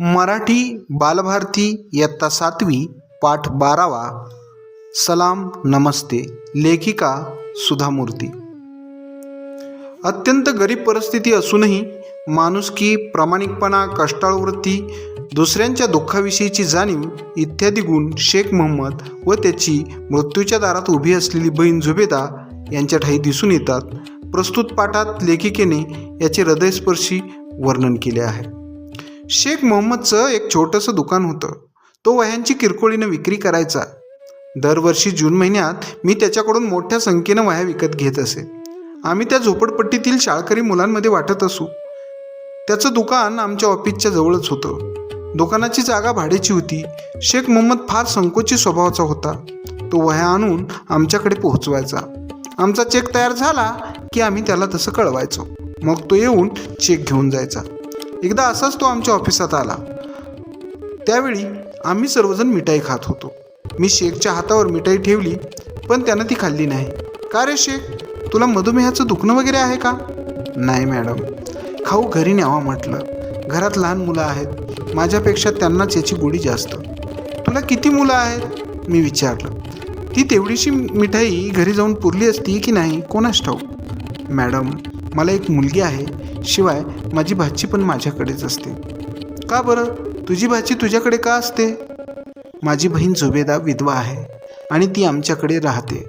मराठी बालभारती इयत्ता सातवी पाठ बारावा. सलाम नमस्ते. लेखिका सुधा मूर्ती अत्यंत गरीब परिस्थिती असूनही माणुसकी प्रामाणिकपणा कष्टाळवृत्ती दुसऱ्यांच्या दुःखाविषयीची जाणीव इत्यादी गुण शेख मोहम्मद व त्याची मृत्यूच्या दारात उभी असलेली बहीण झुबेदा यांच्या ठाई दिसून येतात. प्रस्तुत पाठात लेखिकेने याचे हृदयस्पर्शी वर्णन केले आहे. शेख मोहम्मदचं एक छोटंसं दुकान होतं. तो वह्यांची किरकोळीनं विक्री करायचा. दरवर्षी जून महिन्यात मी त्याच्याकडून मोठ्या संख्येनं वह्या विकत घेत असे. आम्ही त्या झोपडपट्टीतील शाळकरी मुलांमध्ये वाटत असू. त्याचं दुकान आमच्या ऑफिसच्या जवळच होतं. दुकानाची जागा भाड्याची होती. शेख मोहम्मद फार संकोची स्वभावाचा होता. तो वह्या आणून आमच्याकडे पोहोचवायचा. आमचा चेक तयार झाला की आम्ही त्याला तसं कळवायचो. मग तो येऊन चेक घेऊन जायचा. एकदा असाच तो आमच्या ऑफिसात आला. त्यावेळी आम्ही सर्वजण मिठाई खात होतो. मी शेखच्या हातावर मिठाई ठेवली पण त्यानं ती खाल्ली नाही. का रे शेख? तुला मधुमेहाचं दुखणं वगैरे आहे का? नाही मॅडम. खाऊ घरी न्यावा म्हटलं. घरात लहान मुलं आहेत. माझ्यापेक्षा त्यांनाच याची गोडी जास्त. तुला किती मुलं आहेत? मी विचारलं. ती तेवढीशी मिठाई घरी जाऊन पुरली असती की नाही? कोणास ठाऊ मॅडम मला एक मुलगी आहे. शिवाय माझी भाची पण माझ्याकडेच असते. का बरं? तुझी भाची तुझ्याकडे का असते? माझी बहीण जुबेदा विधवा आहे आणि ती आमच्याकडे राहते.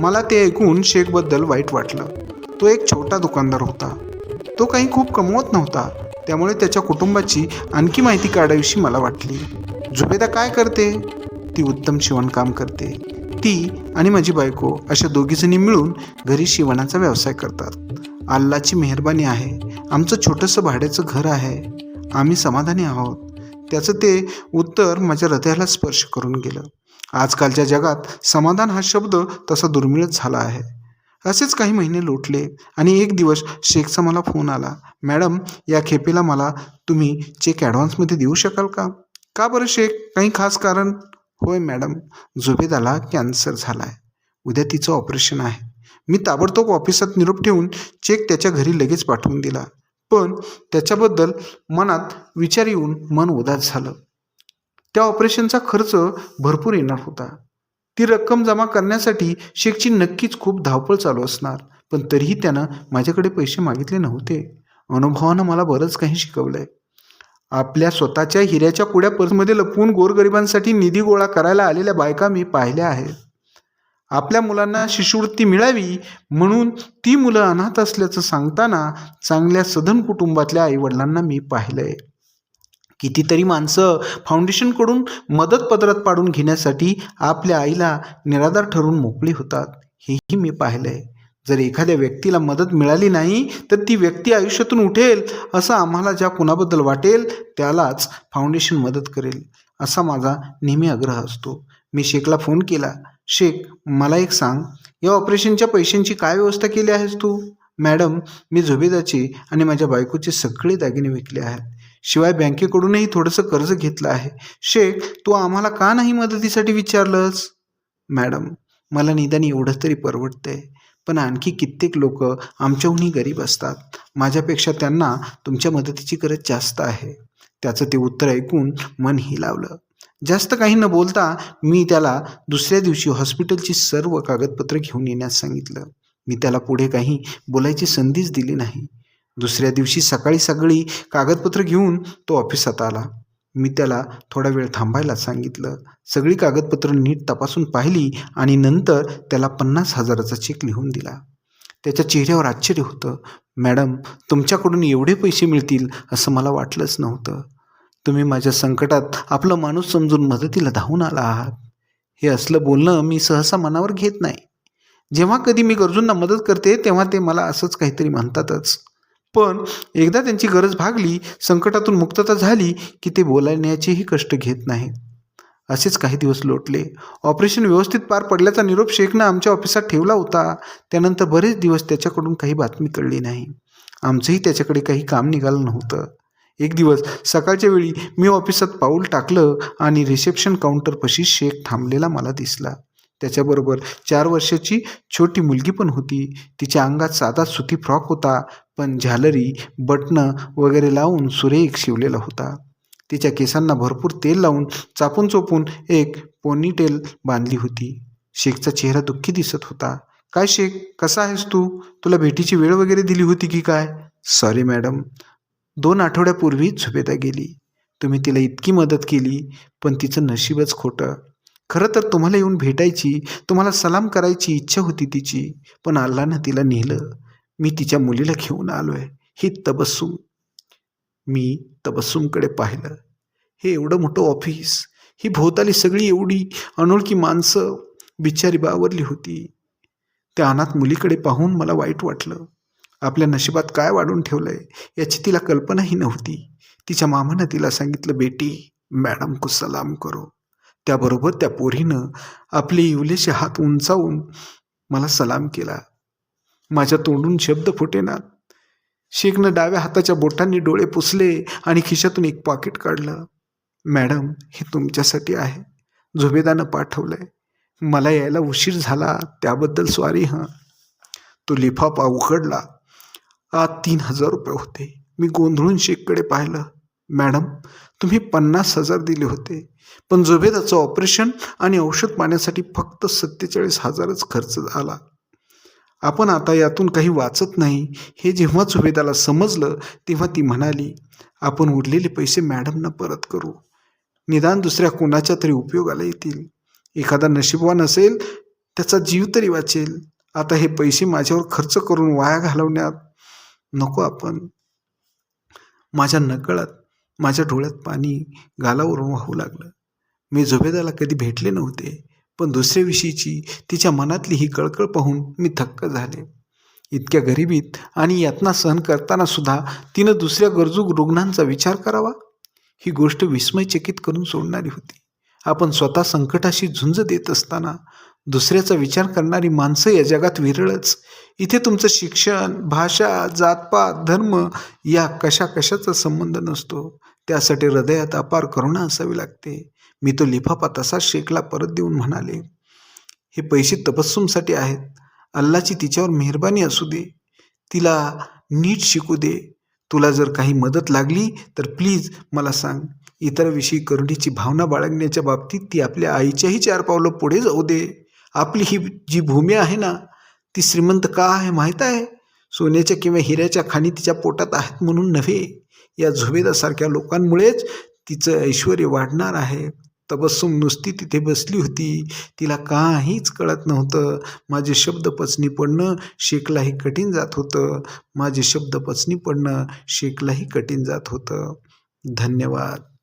मला ते ऐकून शेखबद्दल वाईट वाटलं. तो एक छोटा दुकानदार होता. तो काही खूप कमवत नव्हता. त्यामुळे त्याच्या कुटुंबाची आणखी माहिती काढावीशी मला वाटली. जुबेदा काय करते? ती उत्तम शिवणकाम करते. ती आणि माझी बायको अशा दोघीजणी मिळून घरी शिवणाचा व्यवसाय करतात. अल्लाची मेहरबानी आहे. आमचं छोटंसं भाड्याचं घर आहे. आम्ही समाधानी आहोत. त्याचं ते उत्तर माझ्या हृदयाला स्पर्श करून गेलं. आजकालच्या जगात समाधान हा शब्द तसा दुर्मिळच झाला आहे. असेच काही महिने लोटले आणि एक दिवस शेखचा मला फोन आला. मॅडम या खेपेला मला तुम्ही चेक ॲडव्हान्समध्ये देऊ शकाल का? का बरं शेख? काही खास कारण? होय मॅडम जुबेदाला कॅन्सर झाला आहे उद्या तिचं ऑपरेशन आहे. मी ताबडतोब ऑफिसात निरोप ठेवून चेक त्याच्या घरी लगेच पाठवून दिला. पण त्याच्याबद्दल मनात विचार येऊन मन उदास झालं. त्या ऑपरेशनचा खर्च भरपूर येणार होता. ती रक्कम जमा करण्यासाठी शेखची नक्कीच खूप धावपळ चालू असणार पण तरीही त्यानं माझ्याकडे पैसे मागितले नव्हते. अनुभवानं मला बरंच काही शिकवलंय. आपल्या स्वतःच्या हिऱ्याच्या पुड्या पर्समध्ये लपवून गोरगरिबांसाठी निधी गोळा करायला आलेल्या बायका मी पाहिल्या आहेत. आपल्या मुलांना शिष्यवृत्ती मिळावी म्हणून ती मुलं अनाथ असल्याचं सांगताना चांगल्या सधन कुटुंबातल्या आईवडिलांना मी पाहिलंय. कितीतरी माणसं फाउंडेशनकडून मदत पाडून घेण्यासाठी आपल्या आईला निराधार ठरून मोकळी होतात हेही मी पाहिलंय. जर एखाद्या व्यक्तीला मदत मिळाली नाही तर ती व्यक्ती आयुष्यातून उठेल असं आम्हाला ज्या कुणाबद्दल वाटेल त्यालाच फाउंडेशन मदत करेल असा माझा नेहमी आग्रह असतो. मी शेखला फोन केला. शेख मला एक सांग या ऑपरेशनच्या पैशांची काय व्यवस्था केली आहेस तू? मॅडम मी झुबेदाची आणि माझ्या बायकोचे सगळे दागिने विकले आहेत. शिवाय बँकेकडूनही थोडंसं कर्ज घेतलं आहे. शेख तू आम्हाला का नाही मदतीसाठी विचारलंस? मॅडम मला निदान एवढंच तरी परवडतंय. पण आणखी कित्येक लोक आमच्याहूनही गरीब असतात. माझ्यापेक्षा त्यांना तुमच्या मदतीची गरज जास्त आहे. त्याचं ते उत्तर ऐकून मन हिलावलं. जास्त काही न बोलता मी त्याला दुसऱ्या दिवशी हॉस्पिटलची सर्व कागदपत्र घेऊन येण्यास सांगितलं. मी त्याला पुढे काही बोलायची संधीच दिली नाही. दुसऱ्या दिवशी सकाळी सगळी कागदपत्र घेऊन तो ऑफिसात आला. मी त्याला थोडा वेळ थांबायला सांगितलं. सगळी कागदपत्र नीट तपासून पाहिली आणि नंतर त्याला पन्नास हजाराचा चेक लिहून दिला. त्याच्या चेहऱ्यावर आश्चर्य होतं. मॅडम तुमच्याकडून एवढे पैसे मिळतील असं मला वाटलंच नव्हतं. तुम्ही माझ्या संकटात आपलं माणूस समजून मदतीला धावून आला आहात. हे असलं बोलणं मी सहसा मनावर घेत नाही. जेव्हा कधी मी गरजूंना मदत करते तेव्हा ते मला असंच काहीतरी म्हणतातच. पण एकदा त्यांची गरज भागली संकटातून मुक्तता झाली की ते बोलायण्याचेही कष्ट घेत नाहीत. असेच काही दिवस लोटले. ऑपरेशन व्यवस्थित पार पडल्याचा निरोप शेखनं आमच्या ऑफिसात ठेवला होता. त्यानंतर बरेच दिवस त्याच्याकडून काही बातमी कळली नाही. आमचंही त्याच्याकडे काही काम निघालं नव्हतं. एक दिवस सकाळच्या वेळी मी ऑफिसात पाऊल टाकलं आणि रिसेप्शन काउंटरपाशी शेख थांबलेला मला दिसला. त्याच्याबरोबर चार वर्षाची छोटी मुलगी पण होती. तिच्या अंगात साधा सुती फ्रॉक होता पण झालरी बटणं वगैरे लावून सुरेख शिवलेला होता. तिच्या केसांना भरपूर तेल लावून चापून चोपून एक पोनीटेल बांधली होती. शेखचा चेहरा दुःखी दिसत होता. काय शेख कसा आहेस तू? तुला भेटीची वेळ वगैरे दिली होती की काय? सॉरी मॅडम दोन आठवड्यापूर्वी झुबेदा गेली. तुम्ही तिला इतकी मदत केली पण तिचं नशीबच खोटं. खरं तर तुम्हाला येऊन भेटायची तुम्हाला सलाम करायची इच्छा होती तिची पण अल्लानं तिला नेलं. मी तिच्या मुलीला घेऊन आलो आहे ही तबस्सुम. मी तबस्सुमकडे पाहिलं. हे एवढं मोठं ऑफिस ही भोवताली सगळी एवढी अनोळखी माणसं बिचारी बावरली होती. त्या अनाथ मुलीकडे पाहून मला वाईट वाटलं. आपल्या नशिबात काय वाढून ठेवलंय याची तिला कल्पनाही नव्हती. तिच्या मामानं तिला सांगितलं बेटी मॅडम को सलाम करो. त्याबरोबर त्या पोरीनं आपले इवलेचे हात उंचावून मला सलाम केला. माझ्या तोंडून शब्द फुटेनात शेखनं डाव्या हाताच्या बोटांनी डोळे पुसले आणि खिशातून एक पाकिट काढलं. मॅडम हे तुमच्यासाठी आहे. झुबेदानं पाठवलंय. मला यायला उशीर झाला त्याबद्दल सॉरी हां. तो लिफाफा उघडला. तीन हजार रुपये होते. मी गोंधळून शेखकडे पाहिलं. मॅडम तुम्ही पन्नास हजार दिले होते. पण जोबेदाचं ऑपरेशन आणि औषध पाण्यासाठी फक्त सत्तेचाळीस हजारच खर्च झाला. आपण आता यातून काही वाचत नाही. हे जेव्हा जुबेदाला समजलं तेव्हा ती म्हणाली आपण उरलेले पैसे मॅडमना परत करू. निदान दुसऱ्या कोणाच्या तरी उपयोगाला येतील. एखादा नशीबवान असेल त्याचा जीव तरी वाचेल. आता हे पैसे माझ्यावर खर्च करून वाया घालवण्यात नको आपण. माझ्या नकळत माझ्या डोळ्यात पाणी गालावरून वाहू लागलं. मी झुबेदाला कधी भेटले नव्हते पण दुसऱ्याविषयीची तिच्या मनातली ही कळकळ पाहून मी थक्क झाले. इतक्या गरिबीत आणि यातना सहन करताना सुद्धा तिनं दुसऱ्या गरजू रुग्णांचा विचार करावा? ही गोष्ट विस्मयचकित करून सोडणारी होती. आपण स्वतः संकटाशी झुंज देत असताना दुसऱ्याचा विचार करणारी माणसं या जगात विरळच. इथे तुमचं शिक्षण भाषा जातपात धर्म या कशा कशाचा संबंध नसतो. त्यासाठी हृदयात अपार करुणा असावी लागते. मी तो लिफाफा तसाच शेखला परत देऊन म्हणाले हे पैसे तबस्सुमसाठी आहेत. अल्लाची तिच्यावर मेहरबानी असू दे. तिला नीट शिकू दे. तुला जर काही मदत लागली तर प्लीज मला सांग. इतराविषयी करुणीची भावना बाळगण्याच्या बाबतीत ती आपल्या आईच्याही चार पावलं पुढे जाऊ दे. आपली ही जी भूमी आहे ना ती श्रीमंत का आहे माहीत आहे? सोन्याच्या किंवा हिऱ्याच्या खाणी तिच्या पोटात आहेत म्हणून नव्हे. या झुबेदासारख्या लोकांमुळेच तिचं ऐश्वर वाढणार आहे. तबस्सुम नुसती तिथे बसली होती. तिला काहीच कळत नव्हतं. माझे शब्द पचनी पडणं शेकलाही कठीण जात होतं. माझे शब्द पचनी पडणं शेकलाही कठीण जात होतं. धन्यवाद.